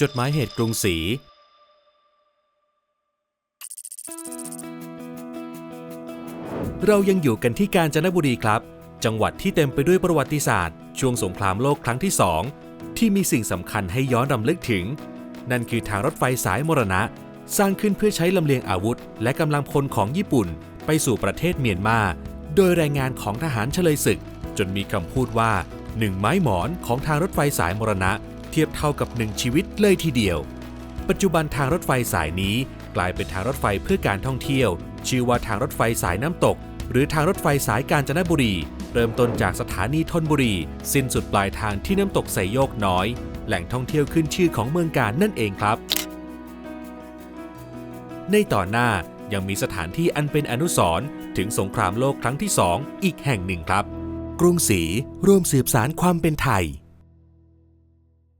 จดหมายเหตุกรุงศรี เรายังอยู่กันที่กาญจนบุรีครับ จังหวัดที่เต็มไปด้วยประวัติศาสตร์ ช่วงสงครามโลกครั้งที่สองที่มีสิ่งสำคัญให้ย้อนรำลึกถึง นั่นคือทางรถไฟสายมรณะ สร้างขึ้นเพื่อใช้ลำเลียงอาวุธ และกำลังพลของญี่ปุ่น ไปสู่ประเทศเมียนมา โดยแรงงานของทหารเฉลยศึก จนมีคำพูดว่าหนึ่งไม้หมอนของทางรถไฟสายมรณะ เทียบเท่ากับหนึ่งชีวิตเลยทีเดียว ปัจจุบันทางรถไฟสายนี้กลายเป็นทางรถไฟเพื่อการท่องเที่ยว ชื่อว่าทางรถไฟสายน้ำตก หรือทางรถไฟสายกาญจนบุรี เริ่มต้นจากสถานีธนบุรี สิ้นสุดปลายทางที่น้ำตกไสโยกน้อย แหล่งท่องเที่ยวขึ้นชื่อของเมืองกาญนั่นเองครับ ในต่อนหน้ายังมีสถานที่อันเป็นอนุสรณ์ถึงสงครามโลกครั้งที่สองอีกแห่งหนึ่งครับ กรุงศรีร่วมสืบสารความเป็นไทย